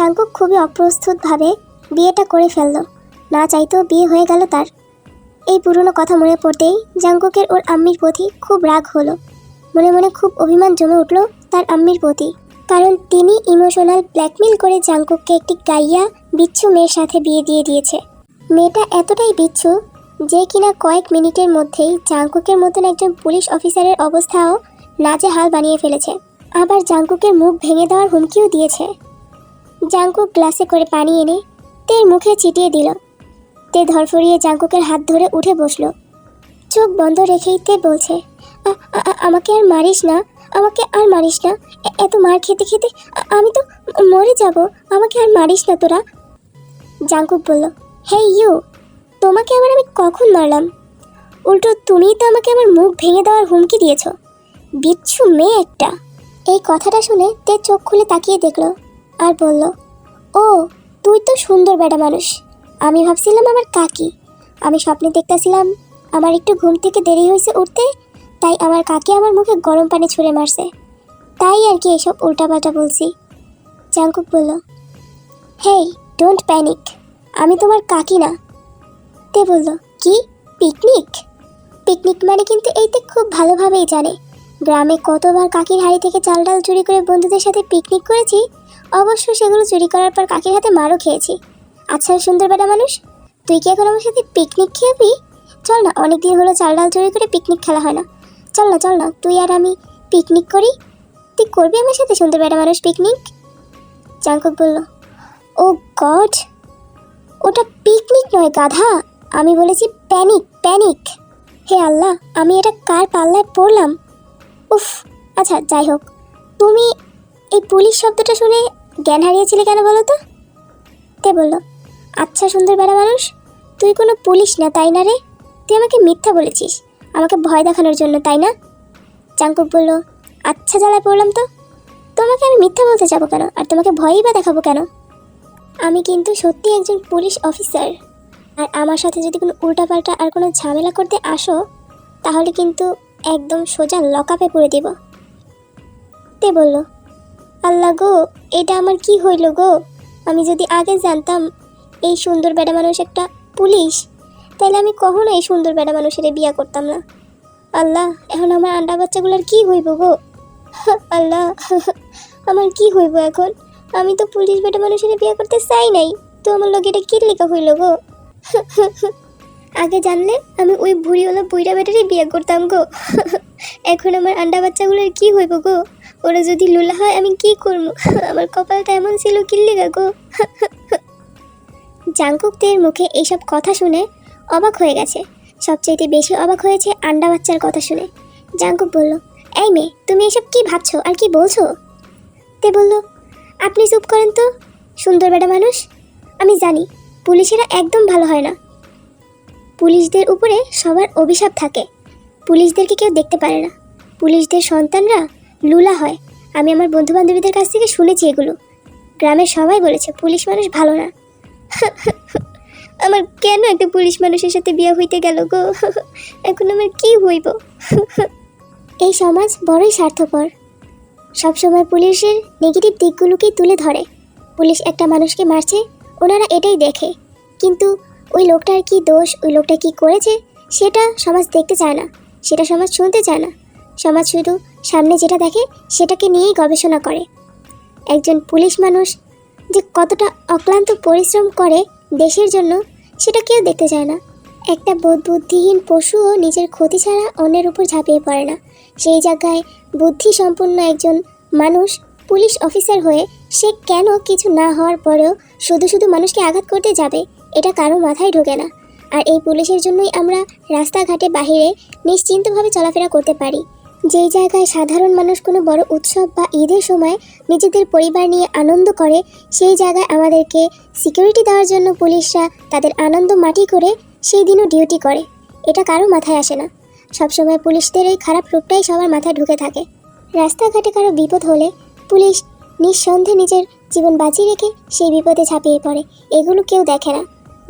Jungkook খুবই অপ্রস্তুতভাবে বিয়েটা করে ফেলল। না চাইতেও বিয়ে হয়ে গেল তার। এই পুরনো কথা মনে পড়তেই জাঙ্কুকের ওর আম্মির প্রতি খুব রাগ হলো। মনে মনে খুব অভিমান জমে উঠল তার আম্মির প্রতি। কারণ তিনি ইমোশনাল ব্ল্যাকমেল করে জাঙ্কুককে একটি গাইয়া, বিচ্ছু মেয়ের সাথে বিয়ে দিয়ে দিয়েছে। মেয়েটা এতটাই বিচ্ছু যে কিনা কয়েক মিনিটের মধ্যেই জাঙ্কুকের মতন একজন পুলিশ অফিসারের অবস্থাও নাজে হাল বানিয়ে ফেলেছে। আবার জাঙ্কুকের মুখ ভেঙে দেওয়ার হুমকিও দিয়েছে। জাঙ্কুক গ্লাসে করে পানি এনে তের মুখে ছিটিয়ে দিল। তে ধরফরিয়ে জাঙ্কুকের হাত ধরে উঠে বসল। চোখ বন্ধ রেখেই তে বলছে, "আ- আ- আ- আমাকে আর মারিস না, আমাকে আর মারিস না। এত মার খেতে খেতে আমি তো মরে যাব, আমাকে আর মারিস না তোরা। জাঙ্কুক বলল হে ইউ, তোমাকে আবার আমি কখন মারলাম? উল্টো তুমিই তো আমাকে আমার মুখ ভেঙে দেওয়ার হুমকি দিয়েছ। বিচ্ছু মেয়ে একটা। এই কথাটা শুনে তে চোখ খুলে তাকিয়ে দেখল আর বলল, ও, তুই তো সুন্দর বেটা মানুষ। আমি ভাবছিলাম আমার কাকি। আমি স্বপ্নে দেখতেছিলাম আমার একটু ঘুম থেকে দেরি হয়েছে উঠতে, তাই আমার কাকি আমার মুখে গরম পানি ছুঁড়ে মারছে। তাই আর কি এসব উল্টাপাল্টা বলছি। জাঙ্কুক বলল, হেই ডোন্ট প্যানিক আমি তোমার কাকি না। তে বলল, কি? পিকনিক? পিকনিক মানে কিন্তু এইতে খুব ভালোভাবেই জানে। গ্রামে কতবার কাকির হাড়ি থেকে চাল ডাল চুরি করে বন্ধুদের সাথে পিকনিক করেছি অবশ্য সেগুলো চুরি করার পর কাকির হাতে মারও খেয়েছি। আচ্ছা সুন্দর বেটা মানুষ, তুই কি এখন আমার সাথে পিকনিক খেয়াবি চল না অনেক দিন হলো চাল ডাল চুরি করে পিকনিক খেলা হয় না। চল না চল না, তুই আর আমি পিকনিক করি। তুই করবি আমার সাথে সুন্দর বেটা মানুষ পিকনিক জাঙ্কুক বলল, ও গড, ওটা পিকনিক নয় গাধা। আমি বলেছি প্যানিক প্যানিক হে আল্লাহ, আমি এটা কার পাল্লায় পড়লাম? উফ আচ্ছা যাই হোক, তুমি এই পুলিশ শব্দটা শুনে জ্ঞান হারিয়েছিলে কেন বলো তো? তে বলল আচ্ছা সুন্দর বেড়া মানুষ, তুই কোনো পুলিশ না, তাই না রে? তুই আমাকে মিথ্যা বলেছিস, আমাকে ভয় দেখানোর জন্য, তাই না? চাঙ্কুক বলল আচ্ছা জ্বালায় পড়লাম তো। তোমাকে আমি মিথ্যা বলতে যাব কেন? আর তোমাকে ভয়ই বা দেখাবো কেন? আমি কিন্তু সত্যি একজন পুলিশ অফিসার। আর আমার সাথে যদি কোনো উল্টাপাল্টা আর কোনো ঝামেলা করতে আসো, তাহলে কিন্তু একদম সোজা লকআপে পুরে দেব। তে বলল আল্লাহ গো, এটা আমার কি হইল গো? আমি যদি আগে জানতাম এই সুন্দর বেড়া মানুষ একটা পুলিশ তাহলে আমি কখনো এই সুন্দর বেড়া মানুষের বিয়া করতাম না। আল্লাহ, এখন আমার আন্ডা বাচ্চাগুলোর কি হইব গো? আল্লাহ, আমার কি হইব এখন? আমি তো পুলিশ বেটা মানুষের বিয়ে করতে চাই নাই, তো আমার লোক এটা কি লেখা হইল গো? আগে জানলে আমি ওই বুড়িওয়ালা বুইরা বেটারই বিয়ে করতাম গো। এখন আমার আন্ডা বাচ্চাগুলোর কি হইব গো? ওরা যদি লুলা হয়, আমি কি করব? আমার কপালটা এমন ছিল কি লেগা গো? জাঙ্কুকদের মুখে এইসব কথা শুনে অবাক হয়ে গেছে। সবচাইতে বেশি অবাক হয়েছে আন্ডা বাচ্চার কথা শুনে। জাঙ্কুক বলল, এই মেয়ে, তুমি এসব কি ভাবছ? আর কি বলছো? তে বলল, আপনি চুপ করেন তো, সুন্দর বেটা মানুষ। আমি জানি, পুলিশেরা একদম ভালো হয় না। পুলিশদের উপরে সবার অভিশাপ থাকে। পুলিশদেরকে কেউ দেখতে পারে না। পুলিশদের সন্তানরা লুলা হয়। আমি আমার বন্ধু বান্ধবীদের কাছ থেকে শুনেছি এগুলো। গ্রামের সবাই বলেছে পুলিশ মানুষ ভালো না। আমার কেন একটা পুলিশ মানুষের সাথে বিয়ে হইতে গেল গো? এখন আমার কি হইব? এই সমাজ বড়ই স্বার্থপর। সবসময় পুলিশের নেগেটিভ দিকগুলোকেই তুলে ধরে। পুলিশ একটা মানুষকে মারছে, ওনারা এটাই দেখে। কিন্তু ওই লোকটার কি দোষ, ওই লোকটা কি করেছে, সেটা সমাজ দেখতে চায় না। সেটা সমাজ শুনতে চায় না। সমাজ শুধু সামনে যেটা দেখে সেটাকে নিয়েই গবেষণা করে। একজন পুলিশ মানুষ যে কতটা অক্লান্ত পরিশ্রম করে দেশের জন্য, সেটা কেউ দেখতে চায় না। একটা বোধ বুদ্ধিহীন পশুও নিজের ক্ষতি ছাড়া অন্যের উপর ঝাঁপিয়ে পড়ে না। সেই জায়গায় বুদ্ধি সম্পন্ন একজন মানুষ, পুলিশ অফিসার হয়ে সে কেন কিছু না হওয়ার পরেও শুধু শুধু মানুষকে আঘাত করতে যাবে, এটা কারও মাথায় ঢোকে না। আর এই পুলিশের জন্যই আমরা রাস্তাঘাটে বাহিরে নিশ্চিন্তভাবে চলাফেরা করতে পারি। যেই জায়গায় সাধারণ মানুষ কোনো বড় উৎসব বা ঈদের সময় নিজেদের পরিবার নিয়ে আনন্দ করে, সেই জায়গায় আমাদেরকে সিকিউরিটি দেওয়ার জন্য পুলিশরা তাদের আনন্দ মাটি করে সেই দিনও ডিউটি করে। এটা কারও মাথায় আসে না। সবসময় পুলিশদের এই খারাপ রূপটাই সবার মাথায় ঢুকে থাকে। রাস্তাঘাটে কারও বিপদ হলে পুলিশ নিঃসন্দেহে নিজের জীবন বাঁচিয়ে রেখে সেই বিপদে ঝাঁপিয়ে পড়ে। এগুলো কেউ দেখে না।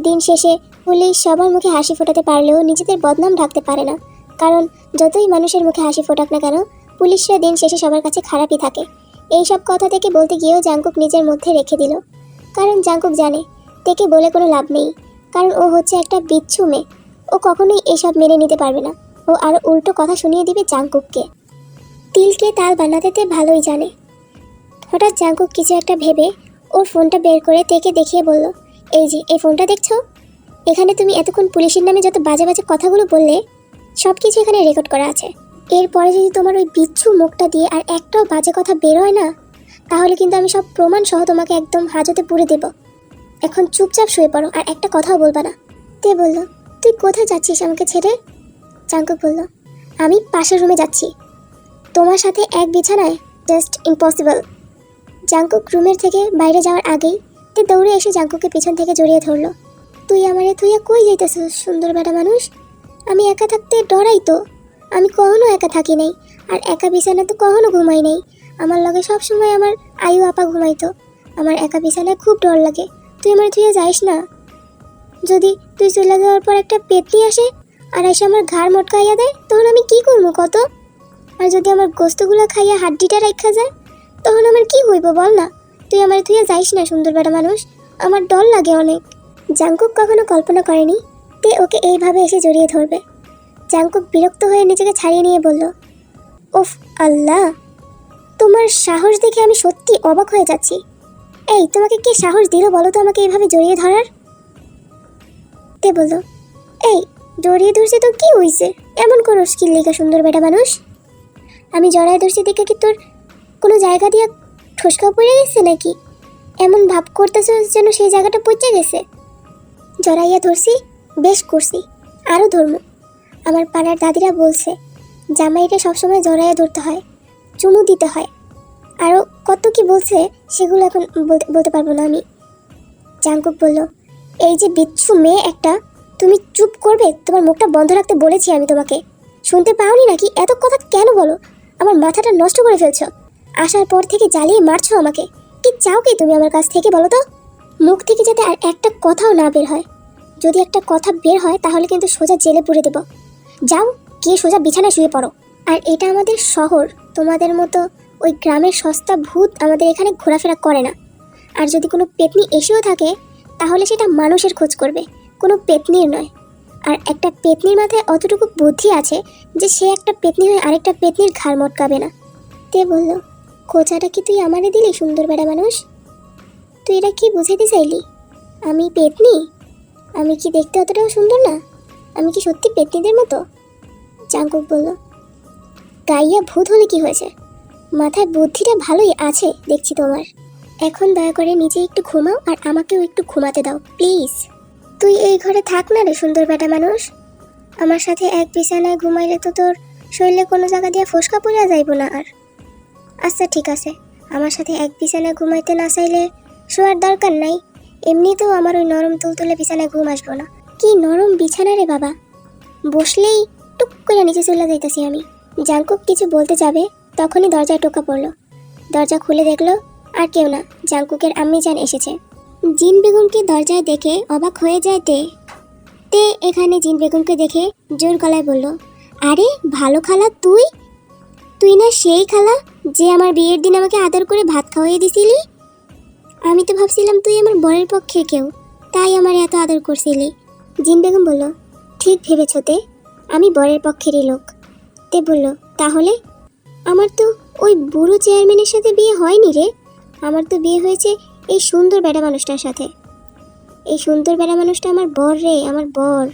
দিন শেষে পুলিশ সবার মুখে হাসি ফোটাতে পারলেও নিজেদের বদনাম ঢাকতে পারে না। কারণ যতই মানুষের মুখে হাসি ফোটাক না কেন, পুলিশরা দিন শেষে সবার কাছে খারাপই থাকে। এই সব কথা থেকে বলতে গিয়েও জাঙ্কুক নিজের মধ্যে রেখে দিল। কারণ জাঙ্কুক জানে তেকে বলে কোনো লাভ নেই। কারণ ও হচ্ছে একটা বিচ্ছু মেয়ে। ও কখনোই এসব মেনে নিতে পারবে না। ও আরও উল্টো কথা শুনিয়ে দিবে জাঙ্কুককে। তিলকে তাল বানাতে তে ভালোই জানে। হঠাৎ জাঙ্কুক কিছু একটা ভেবে ওর ফোনটা বের করে তেকে দেখিয়ে বলল, এই যে, এই ফোনটা দেখছ? এখানে তুমি এতক্ষণ পুলিশের নামে যত বাজে বাজে কথাগুলো বললে সব কিছু এখানে রেকর্ড করা আছে। এরপরে যদি তোমার ওই বিচ্ছু মুখটা দিয়ে আর একটাও বাজে কথা বেরোয় না, তাহলে কিন্তু আমি সব প্রমাণ সহ তোমাকে একদম হাজতে পুরে দেব। এখন চুপচাপ শুয়ে পড়ো আর একটা কথাও বলবা না। তে বলল? তুই কোথায় যাচ্ছিস আমাকে ছেড়ে? চাঙ্কুক বলল, আমি পাশের রুমে যাচ্ছি। তোমার সাথে এক বিছানায় জাস্ট ইম্পসিবল জাঙ্কুক রুমের থেকে বাইরে যাওয়ার আগেই তে দৌড়ে এসে জাঙ্কুকে পিছন থেকে জড়িয়ে ধরলো। তুই আমারে তুই কই যাইতেছ সুন্দর বেটা মানুষ? আমি একা থাকতে ডরাই তো। আমি কখনো একা থাকি নাই, আর একা বিছানা তো কখনো ঘুমাই নাই। আমার লগে সব সময় আমার আয়ু আপা ঘুমাইতো। আমার একা বিছানায় খুব ডর লাগে। তুই আমার থুয়ে যাইস না। যদি তুই চলে যাওয়ার পর একটা পেতনি আসে, আর এসে আমার ঘাড় মটকাইয়া দেয়, তখন আমি কি করব কত? আর যদি আমার গোস্তগুলো খাইয়া হাড্ডিটা রেখা যায়, তখন আমার কি হইব বল না? তুই আমার থুয়ে যাইস না সুন্দর বেটা মানুষ। আমার ডর লাগে অনেক। জাঙ্কুক কখনো কল্পনা করেনি? তে ওকে এইভাবে এসে জড়িয়ে ধরবে? জাঙ্কুক বিরক্ত হয়ে নিজেকে ছাড়িয়ে নিয়ে বলল, উফ, আল্লাহ! তোমার সাহস দেখে আমি সত্যি অবাক হয়ে যাচ্ছি। এই, তোমাকে কে সাহস দিল বলো তো আমাকে এইভাবে জড়িয়ে ধরার? তে বলল, এই, জড়িয়ে ধরছে তো কি হইছে? এমন করো, স্কিল লেখা সুন্দর বেটা মানুষ। আমি জড়ায় ধরছি দেখে কি তোর কোনো জায়গা দিয়ে ঠসকা পড়ে গেছে নাকি? এমন ভাব করতেছ যেন সেই জায়গাটা পচে গেছে। জড়াইয়া ধরছি বেশ করছি আরও ধর্ম আমার পাড়ার দাদিরা বলছে জামাইটা সবসময় জড়াইয়া ধরতে হয়, চুমু দিতে হয়। আরও কত কি বলছে, সেগুলো এখন বলতে পারব না আমি। জাঙ্কুক বলল, এই যে বিচ্ছু মেয়ে একটা, তুমি চুপ করবে? তোমার মুখটা বন্ধ রাখতে বলেছি আমি তোমাকে। শুনতে পাওনি নাকি? এত কথা কেন বলো? আমার মাথাটা নষ্ট করে ফেলছো। আসার পর থেকে জ্বালিয়ে মারছো আমাকে। কি চাও কি তুমি আমার কাছ থেকে বলো তো? মুখ থেকে যাতে আর একটা কথাও না বের হয়। যদি একটা কথা বের হয়, তাহলে কিন্তু সোজা জেলে পুরে দেব। যাও, গিয়ে সোজা বিছানায় শুয়ে পড়ো। আর এটা আমাদের শহর, তোমাদের মতো ওই গ্রামের সস্তা ভূত আমাদের এখানে ঘোরাফেরা করে না। আর যদি কোনো পেতনি এসেও থাকে, তাহলে সেটা মানুষের খোঁজ করবে, কোনো পেতনির নয়। আর একটা পেতনির মাথায় অতটুকু বুদ্ধি আছে যে সে একটা পেতনি হয়ে আরেকটা পেতনির ঘাড় মটকাবে না। তে বলল কোচাটা কি তুই আমারে দিলি, সুন্দর বেড়া মানুষ? তুই এটা কি বুঝাইতে চাইলি? আমি পেতনি? আমি কি দেখতে অতটাও সুন্দর না? আমি কি সত্যি পেতনিদের মতো? জাঙ্কুক বলল, গাইয়া ভূত হলে কি হয়েছে? মাথায় বুদ্ধিটা ভালোই আছে, দেখছি তোমার। এখন দয়া করে নিজে একটু ঘুমাও আর আমাকেও একটু ঘুমাতে দাও, প্লিজ। তুই এই ঘরে থাক না রে, সুন্দর বেটা মানুষ। আমার সাথে এক বিছানায় ঘুমাইলে তো তোর শরীরে কোনো জায়গা দিয়ে ফসকা পড়া যাইব না আর। আচ্ছা ঠিক আছে। আমার সাথে এক বিছানায় ঘুমাইতে না চাইলে শোয়ার দরকার নাই। এমনিতেও আমার ওই নরম তুলতুলে বিছানায় ঘুম আসব না। কি নরম বিছানা রে বাবা। বসলেই টুক করে নিচে চলে যাইতেছি আমি। জাঙ্কুক কিছু বলতে যাবে, তখনই দরজায় টোকা পড়ল। দরজা খুলে দেখল আর কেউ না জাঙ্কুকের আম্মি যান এসেছে। জিন বেগমকে দরজায় দেখে অবাক হয়ে যায় তে। তে এখানে জিন বেগমকে দেখে জোর গলায় বলল, আরে, ভালো খালা তুই? তুই না সেই খালা যে আমার বিয়ের দিন আমাকে আদর করে ভাত খাওয়াই দিছিলি? আমি তো ভাবছিলাম তুই আমার বরের পক্ষে কেউ। তাই আমার এত আদর করছিলি। জিন বেগম বলল, ঠিক ভেবেছ তে, আমি বরের পক্ষেরই লোক। তে বলল, তাহলে? আমার তো ওই বুড়ো চেয়ারম্যানের সাথে বিয়ে হয়নি রে। আমার তো বিয়ে হয়েছে এই সুন্দর বেড়া মানুষটার সাথে। এই সুন্দর বেড়া মানুষটা আমার বর রে, আমার বর।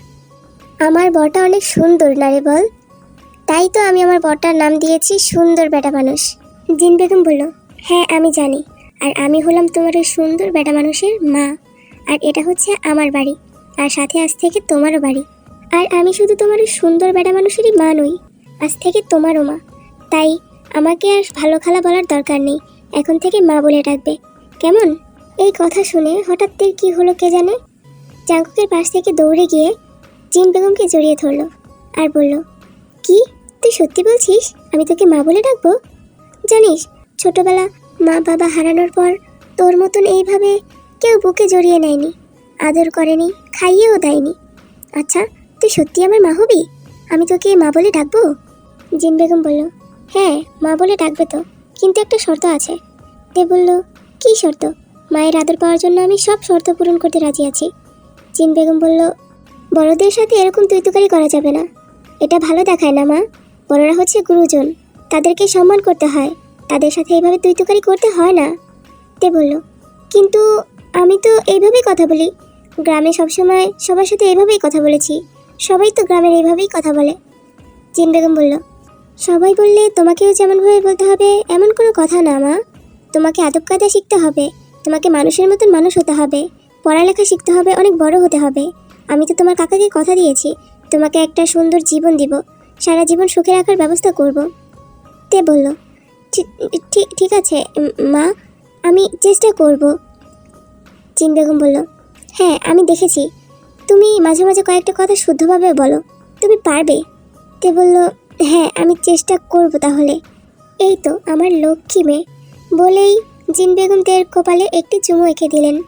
আমার বরটা অনেক সুন্দর, না রে বল? তাই তো আমি আমার বরটার নাম দিয়েছি সুন্দর বেটা মানুষ। জিন বেগম বলল হ্যাঁ আমি জানি। আর আমি হলাম তোমার ওই সুন্দর বেটা মানুষের মা। আর এটা হচ্ছে আমার বাড়ি। আর সাথে আজ থেকে তোমারও বাড়ি। আর আমি শুধু তোমার ওই সুন্দর বেটা মানুষেরই মা নই, আজ থেকে তোমারও মা। তাই আমাকে আর ভালো খালা বলার দরকার নেই। এখন থেকে মা বলে ডাকবে। কেমন? এই কথা শুনে হঠাৎ তের কী হলো কে জানে? জাঙ্কুকের পাশ থেকে দৌড়ে গিয়ে জিন বেগমকে জড়িয়ে ধরলো আর বলল, কি? তুই সত্যি বলছিস? আমি তোকে মা বলে ডাকবো? জানিস, ছোটবেলা মা বাবা হারানোর পর তোর মতন এইভাবে কেউ বুকে জড়িয়ে নেয়নি। আদর করেনি, খাইয়েও দেয়নি। আচ্ছা তুই সত্যি আমার মা হবি? আমি তোকে মা বলে ডাকবো? জিন বেগম বলল হ্যাঁ মা বলে ডাকবে তো, কিন্তু একটা শর্ত আছে। তে বলল, কি শর্ত? মায়ের আদর পাওয়ার জন্য আমি সব শর্ত পূরণ করতে রাজি আছি। জিন বেগম বলল, বড়দের সাথে এরকম তুইতুকারি করা যাবে না। এটা ভালো দেখায় না মা। বড়রা হচ্ছে গুরুজন, তাদেরকে সম্মান করতে হয়। তাদের সাথে এইভাবে তুইতুকারি করতে হয় না। তে বলল, কিন্তু আমি তো এইভাবেই কথা বলি। গ্রামে সবসময় সবার সাথে এইভাবেই কথা বলেছি। সবাই তো গ্রামের এইভাবেই কথা বলে। জিন বেগম বলল, সবাই বললে তোমাকেও যেমনভাবে বলতে হবে, এমন কোনো কথা না, মা। তোমাকে আদব কায়দা শিখতে হবে। তোমাকে মানুষের মতন মানুষ হতে হবে। পড়ালেখা শিখতে হবে, অনেক বড় হতে হবে। আমি তো তোমার কাকাকে কথা দিয়েছি। তোমাকে একটা সুন্দর জীবন দিব। সারা জীবন সুখে রাখার ব্যবস্থা করব। তে বলল "ঠিক- ঠিক আছে, মা, আমি চেষ্টা করব। চিন বেগম বলল হ্যাঁ আমি দেখেছি। তুমি মাঝে মাঝে কয়েকটা কথা শুদ্ধভাবে বলো, তুমি পারবে? তে বলল হ্যাঁ আমি চেষ্টা করব তাহলে। এই তো, আমার লক্ষ্মী মেয়ে। বলেই জিন বেগম তের কপালে একটি চুমু এঁকে দিলেন।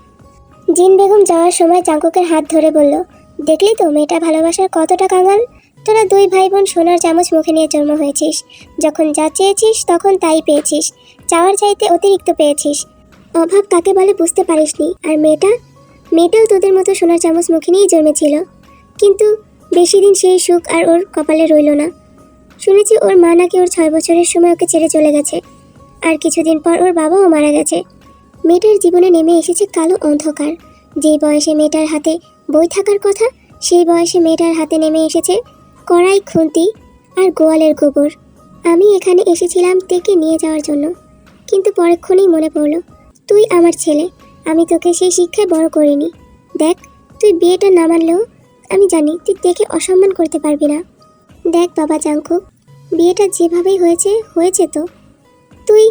জিন বেগম যাওয়ার সময় চাঙ্কুকের হাত ধরে বলল, দেখলি তো মেয়েটা ভালোবাসার কতটা কাঙাল? তোরা দুই ভাই বোন সোনার চামচ মুখে নিয়ে জন্ম হয়েছিস। যখন যা চেয়েছিস, তখন তাই পেয়েছিস। চাওয়ার চাইতে অতিরিক্ত পেয়েছিস। অভাব কাকে বলে বুঝতে পারিসনি। আর মেয়েটা? মেয়েটাও তোদের মতো সোনার চামচ মুখে নিয়েই জন্মেছিল। কিন্তু বেশি দিন সেই সুখ আর ওর কপালে রইল না। শুনেছি ওর মা নাকি ওর ছয় বছরের সময় ওকে ছেড়ে চলে গেছে। আর কিছুদিন পর ওর বাবাও মারা গেছে। মেয়েটার জীবনে নেমে এসেছে কালো অন্ধকার। যেই বয়সে মেয়েটার হাতে বই থাকার কথা, সেই বয়সে মেয়েটার হাতে নেমে এসেছে কড়াই খুন্তি আর গোয়ালের গোবর। আমি এখানে এসেছিলাম তেকে নিয়ে যাওয়ার জন্য। কিন্তু পরক্ষণেই মনে পড়ল, তুই আমার ছেলে, আমি তোকে সেই শিক্ষায় বড় করিনি। দেখ, তুই বিয়েটা না মানলেও আমি জানি তুই দেখে অসম্মান করতে পারবি না। দেখ বাবা জাঙ্কুক বিয়েটা যেভাবেই হয়েছে হয়েছে তো। তুই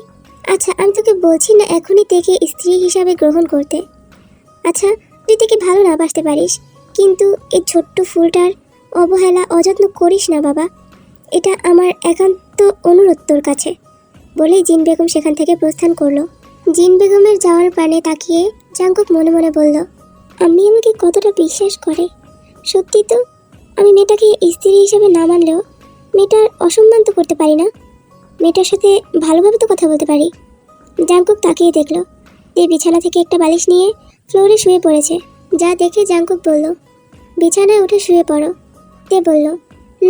আচ্ছা আমি তোকে বলছি না এখনই তেকে স্ত্রী হিসাবে গ্রহণ করতে। আচ্ছা তুই তেকে ভালো না বাসতে পারিস, কিন্তু এই ছোট্ট ফুলটার অবহেলা, অযত্ন করিস না বাবা। এটা আমার একান্ত অনুরোধ তোর কাছে। বলেই জিন বেগম সেখান থেকে প্রস্থান করল। জিন বেগমের যাওয়ার প্রাণে তাকিয়ে জাঙ্কুক মনে মনে বলল আমি আমাকে কতটা বিশ্বাস করে? সত্যি তো, আমি মেয়েটাকে স্ত্রী হিসেবে না মানলেও মেয়েটার অসম্মান তো করতে পারি না। মেয়েটার সাথে ভালোভাবে তো কথা বলতে পারি। জাঙ্কুক তাকিয়ে দেখল তে বিছানা থেকে একটা বালিশ নিয়ে ফ্লোরে শুয়ে পড়েছে। যা দেখে জাঙ্কুক বলল, বিছানায় উঠে শুয়ে পড়ো। তে বলল,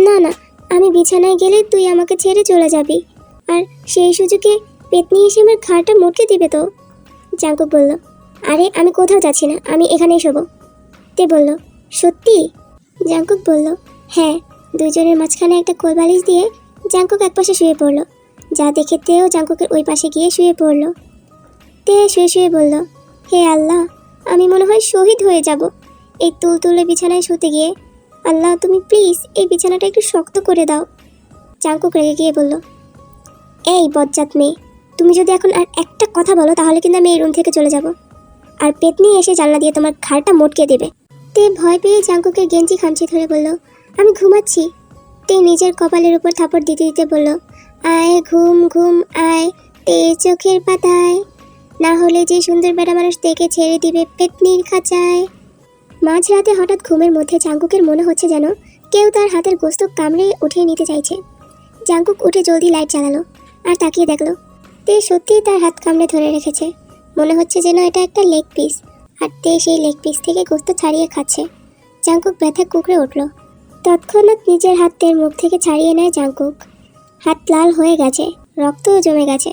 না না, আমি বিছানায় গেলে তুই আমাকে ছেড়ে চলে যাবি। আর সেই সুযোগে পেতনি এসে আমার ঘাড়টা মোটকে দিবে তো? জাঙ্কুক বলল, আরে, আমি কোথাও যাচ্ছি না, আমি এখানেই শোবো। তে বলল, সত্যি? জাঙ্কুক বলল হ্যাঁ। দুজনের মাঝখানে একটা কোল বালিশ দিয়ে জাঙ্কুক একপাশে শুয়ে পড়ল। যা দেখে তেও জাঙ্কুকের ওই পাশে গিয়ে শুয়ে পড়ল। তে শুয়ে শুয়ে বলল, হে আল্লাহ, আমি মনে হয় শহীদ হয়ে যাব। এই তুলতুলে বিছানায় শুতে গিয়ে আল্লাহ, তুমি প্লিজ এই বিছানাটা একটু শক্ত করে দাও। জাঙ্কুক রেগে গিয়ে বলল, এই বজ্জাত মেয়ে, তুমি যদি এখন আর একটা কথা বলো, তাহলে কিন্তু আমি এই রুম থেকে চলে যাব। আর পেতনি এসে জানলা দিয়ে তোমার ঘাড়টা মোটকে দেবে। তে ভয় পেয়ে জাঙ্কুকের গেঞ্জি খামচি ধরে বলল, আমি ঘুমাচ্ছি। তে নিজের কপালের উপর থাপড় দিতে দিতে বলল, আয়, ঘুম ঘুম, আয়, তে চোখের পাতায়। না হলে যে সুন্দর বেড়া মানুষ দেখে ছেড়ে দিবে পেতনির খাঁচায়। মাঝরাতে হঠাৎ ঘুমের মধ্যে জাঙ্কুকের মনে হচ্ছে যেন কেউ তার হাতের গোস্ত কামড়ে উঠিয়ে নিতে চাইছে। জাঙ্কুক উঠে জলদি লাইট জ্বালালো আর তাকিয়ে দেখল, তে সত্যিই তার হাত কামড়ে ধরে রেখেছে। মনে হচ্ছে যেন এটা একটা লেগ পিস আর তে সেই লেগ পিস থেকে গোস্ত ছাড়িয়ে খাচ্ছে। জাঙ্কুক ব্যথা কুকড়ে উঠল। তৎক্ষণাৎ নিজের হাতের মুখ থেকে ছাড়িয়ে নেয় জাঙ্কুক। হাত লাল হয়ে গেছে, রক্তও জমে গেছে,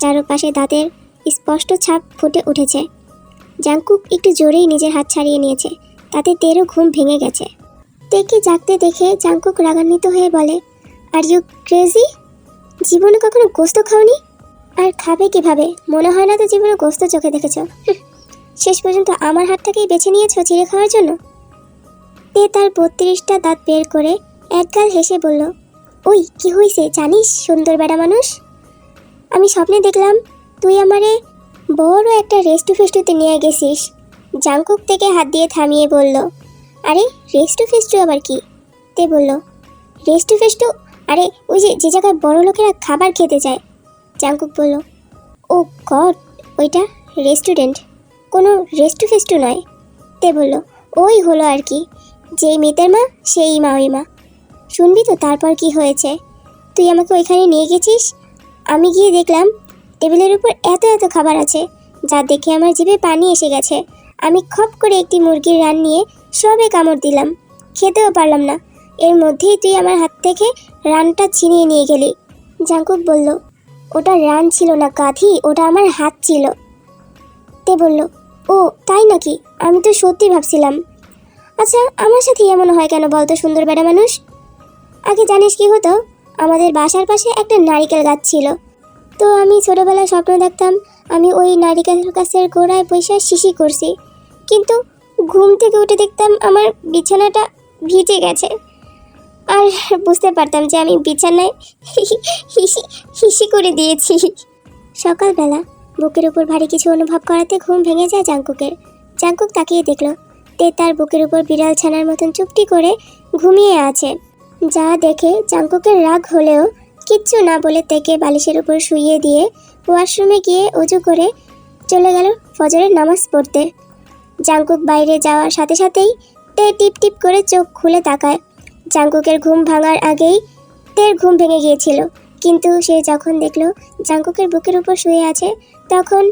চারপাশে দাঁতের স্পষ্ট ছাপ ফুটে উঠেছে। জাঙ্কুক একটু জোরেই নিজের হাত ছাড়িয়ে নিয়েছে। তাতে তেরও ঘুম ভেঙে গেছে। তেকে জাগতে দেখে জাঙ্কুক রাগান্বিত হয়ে বলে, আর ইউ ক্রেজি? জীবনে কখনো গোস্ত খাওনি? আর খাবে কীভাবে? মনে হয় না তো জীবনে গোস্ত চোখে দেখেছ। শেষ পর্যন্ত আমার হাতটাকেই বেছে নিয়েছো চিড়ে খাওয়ার জন্য? তে তার বত্রিশটা দাঁত বের করে একগাল হেসে বলল, ওই, কি হয়েছে জানিস, সুন্দর বেড়া মানুষ? আমি স্বপ্নে দেখলাম তুই আমারে বড় একটা রেস্টু ফেস্টুতে নিয়ে গেছিস। জাংকুক থেকে হাত দিয়ে থামিয়ে বলল, আরে রেস্টু ফেস্টু আবার কি? তে বলল রেস্টু ফেস্টু আরে, ওই যে যে জায়গায় বড় লোকেরা খাবার খেতে যায়। জাংকুক বলল, ও গড, ওইটা রেস্টুরেন্ট। কোনো রেস্টু ফেস্টু নয়। তে বলল, ওই হলো আর কি। যেই মেয়েদের মা, সেই মা ওই মা। শুনবি তো তারপর কি হয়েছে? তুই আমাকে ওইখানে নিয়ে গেছিস? আমি গিয়ে দেখলাম, টেবিলের উপর এত এত খাবার আছে, যা দেখে আমার জিভে পানি এসে গেছে। আমি খপ করে একটি মুরগির রান নিয়ে সবে কামড় দিলাম। খেতেও পারলাম না। এর মধ্যেই তুই আমার হাত থেকে রানটা ছিনিয়ে নিয়ে গেলি। জাঙ্কুক বলল, ওটা রান ছিল না গাধি ওটা আমার হাত ছিল। তে বলল, ও, তাই নাকি? আমি তো সত্যি ভাবছিলাম। আচ্ছা আমার সাথে এমন হয় কেন বলতো, সুন্দর বেড়া মানুষ? আগে জানিস কি হতো? আমাদের বাসার পাশে একটা নারিকেল গাছ ছিল। তো আমি ছোটোবেলায় স্বপ্ন দেখতাম, আমি ওই নারিকেল গাছের গোড়ায় বসে শিশি করছি। কিন্তু ঘুম থেকে উঠে দেখতাম আমার বিছানাটা ভিজে গেছে। আর বুঝতে পারতাম যে আমি বিছানায় হিসি হিসি করে দিয়েছি। সকালবেলা বুকের উপর ভারী কিছু অনুভব করাতে ঘুম ভেঙে যায় জাঙ্কুকের জাঙ্কুক তাকিয়ে দেখল তে তার বুকের উপর বিড়াল ছানার মতন চুপটি করে ঘুমিয়ে আছে। যা দেখে জাঙ্কুকের রাগ হলেও কিচ্ছু না বলে তেকে বালিশের উপর শুইয়ে দিয়ে ওয়াশরুমে গিয়ে অজু করে চলে গেল ফজরের নামাজ পড়তে। জাঙ্কুক বাইরে যাওয়ার সাথে সাথেই তে টিপ টিপ করে চোখ খুলে তাকায়। জাঙ্কুকের ঘুম ভাঙার আগেই তের ঘুম ভেঙে গিয়েছিল। কিন্তু সে যখন দেখল জাঙ্কুকের বুকের উপর শুয়ে আছে, তখন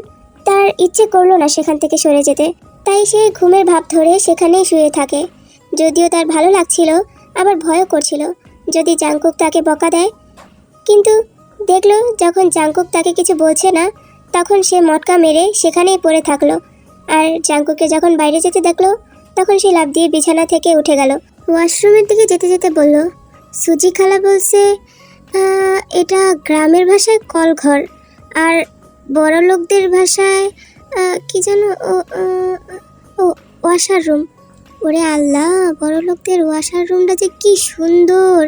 তার ইচ্ছে করল না সেখান থেকে সরে যেতে। তাই সে ঘুমের ভাব ধরে সেখানেই শুয়ে থাকে। যদিও তার ভালো লাগছিল, আবার ভয়ও করছিল। যদি জাঙ্কুক তাকে বকা দেয়, কিন্তু দেখল যখন জাঙ্কুক তাকে কিছু বলছে না, তখন সে মটকা মেরে সেখানেই পড়ে থাকল। আর জাঙ্কুকে যখন বাইরে যেতে দেখল, তখন সে লাফ দিয়ে বিছানা থেকে উঠে গেল। ওয়াশরুমের দিকে যেতে যেতে বলল, সুজি খালা বলছে এটা গ্রামের ভাষায় কলঘর, আর বড় লোকদের ভাষায় কি যেন ও ওয়াশার রুম ওরে আল্লাহ, বড় লোকদের ওয়াশার রুমটা যে কি সুন্দর,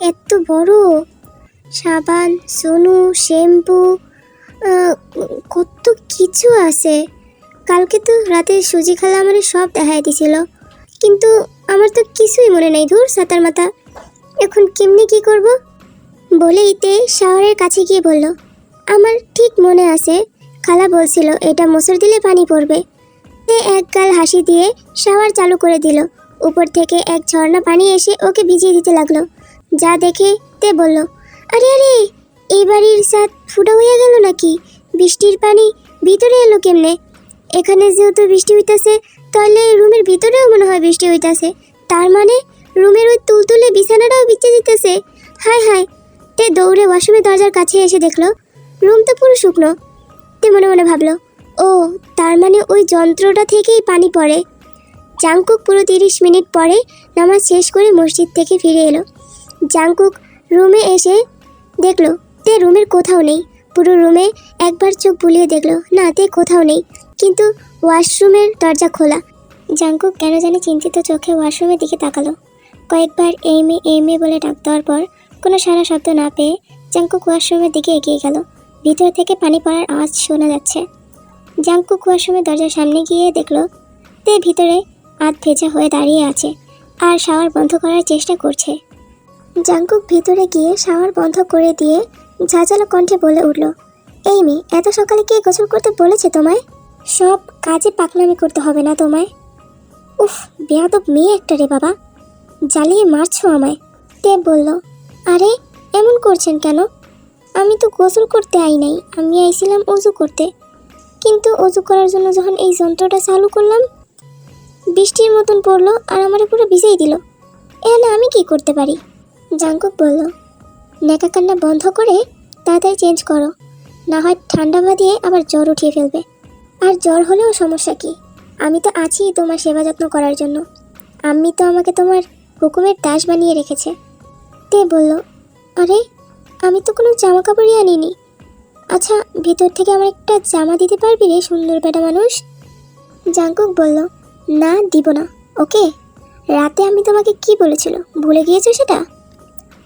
এত বড়। সাবান, সোনু, শ্যাম্পু কত কিছু আছে। কালকে তো রাতে সুজি খালা আমার সব দেখাই দিছিল। কিন্তু আমার তো কিছুই মনে নেই ধুর, সাতার মাথা। এখন কেমনি কি করব? বলেই তে শাওয়ারের কাছে গিয়ে বলল, আমার ঠিক মনে আছে। খালা বলছিল, এটা মোসর দিলে পানি পড়বে। তে এক গাল হাসি দিয়ে শাওয়ার চালু করে দিল। উপর থেকে এক ঝর্ণা পানি এসে ওকে ভিজিয়ে দিতে লাগল। যা দেখে তে বলল, আরে আরে, এই বাড়ির সাত ফুটা হয়ে গেল নাকি? বৃষ্টির পানি ভিতরে এলো কেমনে? এখানে যেহেতু বৃষ্টি হইতাছে তাহলে রুমের ভিতরেও মনে হয় বৃষ্টি হইতাছে। তার মানে রুমের ওই তুলতুলে বিছানাটাও বিচ্ছে দিতেছে হায় হায়, তে দৌড়ে ওয়াশরুমের দরজার কাছে এসে দেখল, রুম তো পুরো শুকনো। তে মনে মনে ভাবলো, ও, তার মানে ওই যন্ত্রটা থেকেই পানি পড়ে। জাংকুক পুরো তিরিশ মিনিট পরে নামাজ শেষ করে মসজিদ থেকে ফিরে এলো। জাংকুক রুমে এসে দেখল, তে রুমের কোথাও নেই। পুরো রুমে একবার চোখ বুলিয়ে দেখল, না, তে কোথাও নেই। কিন্তু ওয়াশরুমের দরজা খোলা। জাংকুক কেন জানি চিন্তিত চোখে ওয়াশরুমের দিকে তাকালো। কয়েকবার এই মেয়ে এই মেয়ে বলে ডাক দেওয়ার পর কোনো সারা শব্দ না পেয়ে জাংকুক ওয়াশরুমের দিকে এগিয়ে গেল। ভিতর থেকে পানি পড়ার আওয়াজ শোনা যাচ্ছে। জাংকুক ওয়াশরুমের দরজার সামনে গিয়ে দেখল, তে ভিতরে আধ ভেজা হয়ে দাঁড়িয়ে আছে আর শাওয়ার বন্ধ করার চেষ্টা করছে। জাঙ্কুক ভিতরে গিয়ে শাওয়ার বন্ধ করে দিয়ে ঝাঁঝালো কণ্ঠে বলে উঠল, এই মেয়ে, এত সকালে কে গোসল করতে বলেছে তোমায়? সব কাজে পাকনামি করতে হবে না তোমায়। উফ, বেয়াদব মেয়ে একটা রে বাবা। জ্বালিয়ে মারছো আমায় তে বলল। আরে, এমন করছেন কেন? আমি তো গোসল করতে আই নাই, আমি আইছিলাম অজু করতে। কিন্তু অজু করার জন্য যখন এই যন্ত্রটা চালু করলাম, বৃষ্টির মতন পড়ল আর আমারে পুরো ভিজেই দিল। এখানে আমি কি করতে পারি? জাঙ্কুক বলল নেকা কান্না বন্ধ করে তাড়াতাড়ি চেঞ্জ করো, না হয় ঠান্ডা বাঁধিয়ে আবার জ্বর উঠিয়ে ফেলবে। আর জ্বর হলেও সমস্যা কি? আমি তো আছি তোমার সেবা যত্ন করার জন্য। আম্মি তো আমাকে তোমার হুকুমের দাস বানিয়ে রেখেছে। তে বলল, আরে, আমি তো কোনো জামা কাপড়ই আনিনি। আচ্ছা ভিতর থেকে আমার একটা জামা দিতে পারবি রে, সুন্দর বেটা মানুষ? জাঙ্কুক বলল, না, দিব না, ওকে? রাতে আমি তোমাকে কি বলেছিল? ভুলে গিয়েছো সেটা?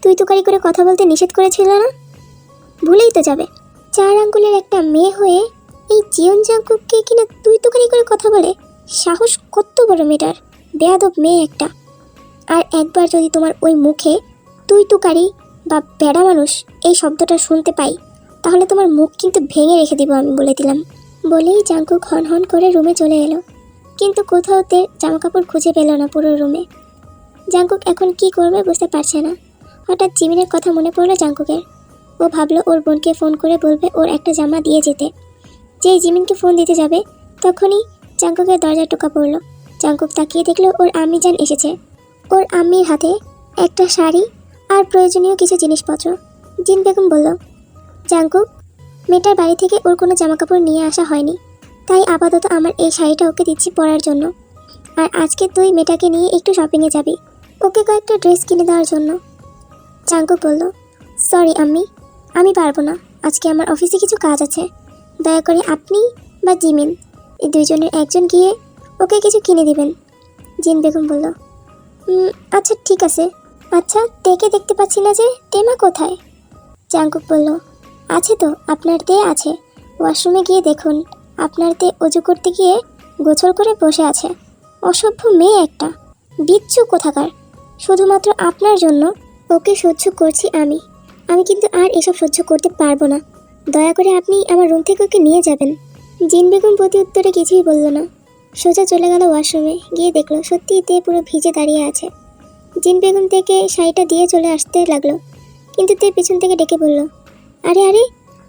তুই তুকারি করে কথা বলতে নিষেধ করেছিল না? ভুলেই তো যাবে। চার আঙ্গুলের একটা মেয়ে হয়ে এই জিয়ন জাঙ্কুককে কিনা তুই তুকারি করে কথা বলে, সাহস কত বড় মেয়েটার। বেয়াদব মেয়ে একটা। আর একবার যদি তোমার ওই মুখে তুই তুকারি বা বেড়া মানুষ এই শব্দটা শুনতে পাই, তাহলে তোমার মুখ কিন্তু ভেঙে রেখে দিব আমি বলে দিলাম। বলেই জাঙ্কুক হন হন করে রুমে চলে এলো। কিন্তু কোথাও তে জামা কাপড় খুঁজে পেল না পুরো রুমে। জাঙ্কুক এখন কি করবে বুঝতে পারছে না। হঠাৎ জিমিনের কথা মনে পড়ল জাঙ্কুকের ও ভাবলো ওর বোনকে ফোন করে বলবে ওর একটা জামা দিয়ে যেতে। যেই জিমিনকে ফোন দিতে যাবে, তখনই জাঙ্কুকের দরজায় টোকা পড়ল। জাঙ্কুক তাকিয়ে দেখল ওর আম্মি যান এসেছে। ওর আম্মির হাতে একটা শাড়ি আর প্রয়োজনীয় কিছু জিনিসপত্র। জিন বেগম বলল জাঙ্কুক মেয়েটার বাড়ি থেকে ওর কোনো জামাকাপড় নিয়ে আসা হয়নি। তাই আপাতত আমার এই শাড়িটা ওকে দিচ্ছি পরার জন্য। আর আজকে তুই মেয়েটাকে নিয়ে একটু শপিংয়ে যাবি। ওকে কয়েকটা ড্রেস কিনে দেওয়ার জন্য। জাঙ্কুক বলল, সরি, আম্মি, আমি পারব না। আজকে আমার অফিসে কিছু কাজ আছে। দয়া করে আপনি বা জিমিন এই দুইজনের একজন গিয়ে ওকে কিছু কিনে দিবেন। জিন বেগম বলল "উম, আচ্ছা ঠিক আছে। আচ্ছা তেকে দেখতে পাচ্ছি না যে তেমা কোথায়? জাঙ্কুক বলল আছে তো আপনার তে আছে। ওয়াশরুমে গিয়ে দেখুন। আপনার তে অজু করতে গিয়ে গোছল করে বসে আছে। অসভ্য মেয়ে একটা। বিচ্ছু কোথাকার। শুধুমাত্র আপনার জন্য ওকে সহ্য করছি আমি। আমি কিন্তু আর এসব সহ্য করতে পারব না। দয়া করে আপনি আমার রুম থেকে ওকে নিয়ে যাবেন। জিন বেগম প্রতি উত্তরে কিছুই বলল না। সোজা চলে গেল ওয়াশরুমে গিয়ে দেখল সত্যি তে পুরো ভিজে দাঁড়িয়ে আছে। জিন বেগম থেকে শাড়িটা দিয়ে চলে আসতে লাগল কিন্তু তে পিছন থেকে ডেকে বলল আরে আরে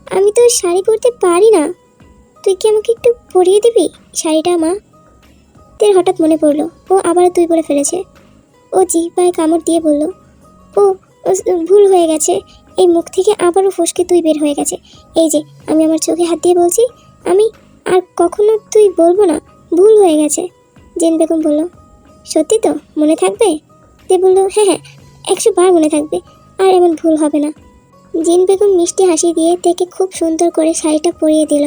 আমি তো শাড়ি পরতে পারি না। তুই কি আমাকে একটু পরিয়ে দিবি শাড়িটা মা? তের হঠাৎ মনে পড়ল ও আবার তুই বলে ফেলেছে। ও জিহ্বায় কামড় দিয়ে বলল ও, ভুল হয়ে গেছে। এই মুখ থেকে আবারও ফসকে তুই বের হয়ে গেছে। এই যে, আমি আমার চোখে হাত দিয়ে বলছি, আমি আর কখনো তুই বলব না, ভুল হয়ে গেছে। জেন বেগম বলল, সত্যি তো, মনে থাকবে? তে বলল হ্যাঁ হ্যাঁ একশো বার মনে থাকবে, আর এমন ভুল হবে না। জিন বেগম মিষ্টি হাসি দিয়ে তেকে খুব সুন্দর করে শাড়িটা পরিয়ে দিল।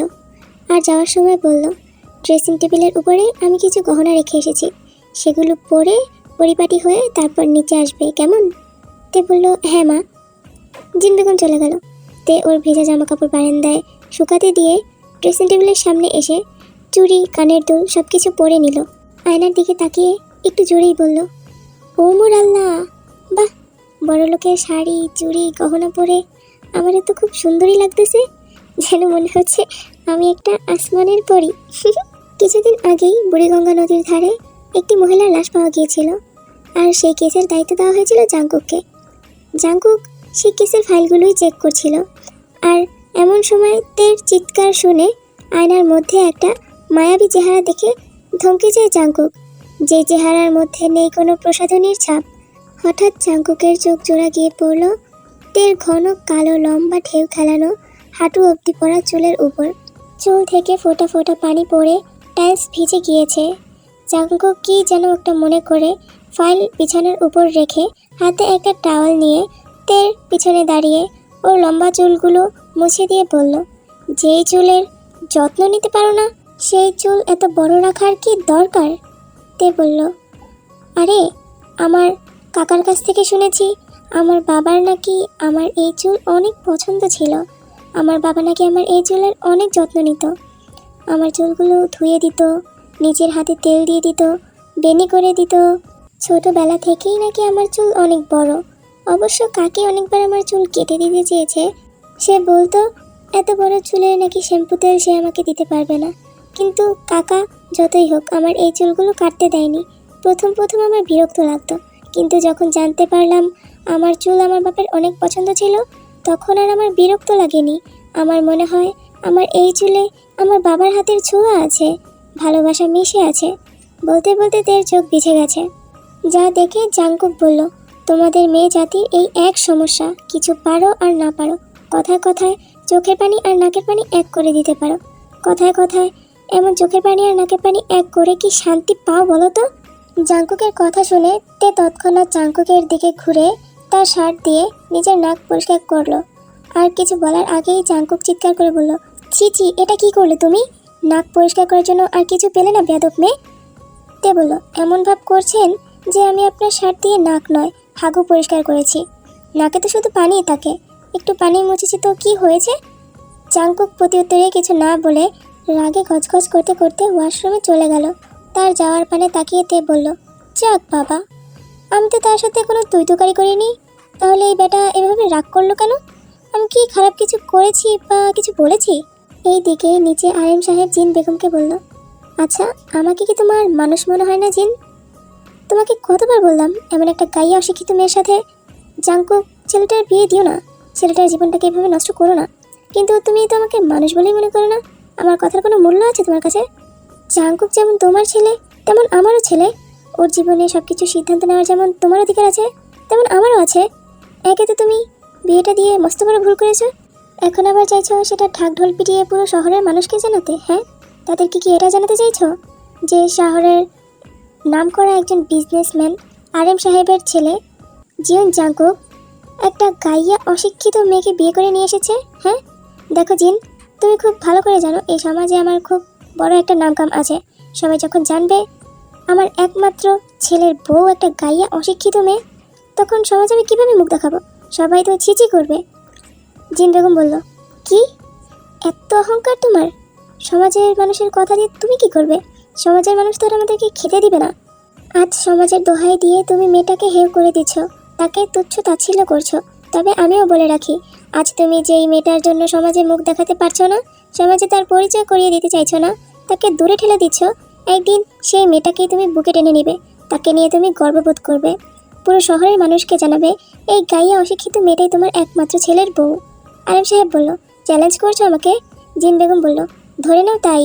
আর যাওয়ার সময় বলল ড্রেসিং টেবিলের উপরে আমি কিছু গহনা রেখে এসেছি। সেগুলো পরে পরিপাটি হয়ে তারপর নিচে আসবে, কেমন? তে বলল হ্যাঁ মা। জিন বেগম চলে গেল। তে ওর ভেজা জামা কাপড় বারান্দায় শুকাতে দিয়ে ড্রেসিং টেবিলের সামনে এসে চুড়ি, কানের দুল সব কিছু পরে নিল। আয়নার দিকে তাকিয়ে একটু জোরেই বলল, ও মোর আল্লাহ! বাহ, বড় লোকের শাড়ি, চুড়ি, গহনা পরে আমার তো খুব সুন্দরই লাগতেছে। যেন মনে হচ্ছে আমি একটা আসমানের পরি। কিছুদিন আগেই বুড়িগঙ্গা নদীর ধারে একটি মহিলার লাশ পাওয়া গিয়েছিল। আর সেই কেসের দায়িত্ব দেওয়া হয়েছিল জাঙ্কুককে। জাঙ্কুক সেই কেসের ফাইলগুলোই চেক করছিল। আর এমন সময় তের চিৎকার শুনে আয়নার মধ্যে একটা মায়াবী চেহারা দেখে ধমকে যায় জাঙ্কুক। যে চেহারার মধ্যে নেই কোনো প্রসাধনীর ছাপ, হঠাৎ জাঙ্কুকের চোখ জোড়া গিয়ে পড়ল তের ঘন কালো লম্বা ঢেউ খেলানো হাঁটু অবধি পড়া চুলের উপর। চুল থেকে ফোঁটা ফোঁটা পানি পড়ে টাইলস ভিজে গিয়েছে। জাঙ্কুক কি যেন একটা মনে করে ফাইল বিছানার উপর রেখে হাতে একটা টাওয়াল নিয়ে তের পিছনে দাঁড়িয়ে ওর লম্বা চুলগুলো মুছে দিয়ে বলল, যেই চুলের যত্ন নিতে পারো না, সেই চুল এত বড় রাখার কি দরকার? তে বলল, আরে, আমার কাকার কাছ থেকে শুনেছি, আমার বাবার নাকি আমার এই চুল অনেক পছন্দ ছিল। আমার বাবা নাকি আমার এই চুলের অনেক যত্ন নিত। আমার চুলগুলো ধুয়ে দিত, নিজের হাতে তেল দিয়ে দিত, বেনি করে দিত। ছোটবেলা থেকেই নাকি আমার চুল অনেক বড়। অবশ্য কাকে অনেকবার আমার চুল কেটে দিতে চেয়েছে। সে বলতো, এত বড় চুলের নাকি শ্যাম্পু তেল সে আমাকে দিতে পারবে না। কিন্তু কাকা, যতই হোক, আমার এই চুলগুলো কাটতে দেয়নি। প্রথম প্রথম আমার বিরক্ত লাগতো। কিন্তু যখন জানতে পারলাম আমার চুল আমার বাপের অনেক পছন্দ ছিল, তখন আর আমার বিরক্ত লাগেনি। আমার মনে হয় আমার এই চুলে আমার বাবার হাতের ছোঁয়া আছে, ভালোবাসা মিশে আছে। বলতে বলতে তের চোখ ভিজে গেছে। যা দেখে জাঙ্কুক বলল তোমাদের মেয়ে জাতির এই এক সমস্যা, কিছু পারো আর না পারো। কথায় কথায় চোখের পানি আর নাকের পানি এক করে দিতে পারো। কথায় কথায় এমন চোখের পানি আর নাকের পানি এক করে কি শান্তি পাও বলো তো? জাঙ্কুকের কথা শুনে তে তৎক্ষণাৎ জাঙ্কুকের দিকে ঘুরে তার শার্ট দিয়ে নিজের নাক পরিষ্কার করল। আর কিছু বলার আগেই জাঙ্কুক চিৎকার করে বলল, ছি ছি, এটা কি করলে তুমি? নাক পরিষ্কার করার জন্য আর কিছু পেলে না বেদক মেয়ে? তে বলল, এমন ভাব করছেন যে আমি আপনার শার্ট দিয়ে নাক নয় হাগু পরিষ্কার করেছি। নাকে তো শুধু পানিই থাকে। একটু পানি মুছেছি তো কি হয়েছে? জাঙ্কুক প্রতি উত্তরে কিছু না বলে রাগে গজগজ করতে করতে ওয়াশরুমে চলে গেল। তার যাওয়ার পানে তাকিয়ে তে বলল, যাক বাবা, আমি তো তার সাথে কোনো তুই তুকারি করিনি। তাহলে এই বেটা এভাবে রাগ করল কেন? আমি কি খারাপ কিছু করেছি বা কিছু বলেছি? এই দিকে নিচে আরেম সাহেব জিন বেগমকে বলল আচ্ছা আমাকে কি তোমার মানুষ মনে হয় না জিন? তোমাকে কতবার বললাম, এমন একটা গাইয়া অশিক্ষিত মেয়ের সাথে জাঙ্কুক ছেলেটার বিয়ে দিও না, ছেলেটার জীবনটাকে এভাবে নষ্ট করো না। কিন্তু তুমি তো আমাকে মানুষ বলেই মনে করো না, আমার কথার কোনো মূল্য আছে তোমার কাছে? জাঙ্কুক যেমন তোমার ছেলে, তেমন আমারও ছেলে। ওর জীবনে সব কিছু সিদ্ধান্ত নেওয়ার যেমন তোমার অধিকার আছে, তেমন আমারও আছে। একে তো তুমি বিয়েটা দিয়ে মস্ত বড় ভুল করেছ। এখন আবার চাইছো সেটা ঢাক ঢোল পিটিয়ে পুরো শহরের মানুষকে জানাতে হ্যাঁ? তাদেরকে কি এটা জানাতে চাইছো? যে শহরের নাম করা একজন বিজনেসম্যান আরেম সাহেবের ছেলে, জিয়ন জাঙ্কুক, একটা গাইয়া অশিক্ষিত মেয়েকে বিয়ে করে নিয়ে এসেছে হ্যাঁ? দেখো জিন, তুমি খুব ভালো করে জানো, এই সমাজে আমার খুব বড় একটা নামকাম আছে। সবাই যখন জানবে, আমার একমাত্র ছেলের বউ একটা গাইয়া অশিক্ষিত মেয়ে, তখন সমাজে আমি কীভাবে মুখ দেখাবো? সবাই তো ছিচি করবে। জিন বেগম বলল, কি? এত অহংকার তোমার? সমাজের মানুষের কথা দিয়ে তুমি কি করবে? সমাজের মানুষ তো আমাদেরকে খেতে দিবে না। আজ সমাজের দোহাই দিয়ে তুমি মেয়েটাকে হেউ করে দিচ্ছ তাকে তুচ্ছ তাচ্ছিল্য করছ। তবে আমিও বলে রাখি, আজ তুমি যেই মেয়েটার জন্য সমাজে মুখ দেখাতে পারছ না, সমাজে তার পরিচয় করিয়ে দিতে চাইছো না, তাকে দূরে ঠেলে দিচ্ছ, একদিন সেই মেয়েটাকেই তুমি বুকে টেনে নেবে, তাকে নিয়ে তুমি গর্ববোধ করবে। পুরো শহরের মানুষকে জানাবে, এই গাইয়া অশিক্ষিত মেয়েটাই তোমার একমাত্র ছেলের বউ। আলম সাহেব বলল, চ্যালেঞ্জ করছ আমাকে? জিন বেগম বলল, ধরে নাও তাই।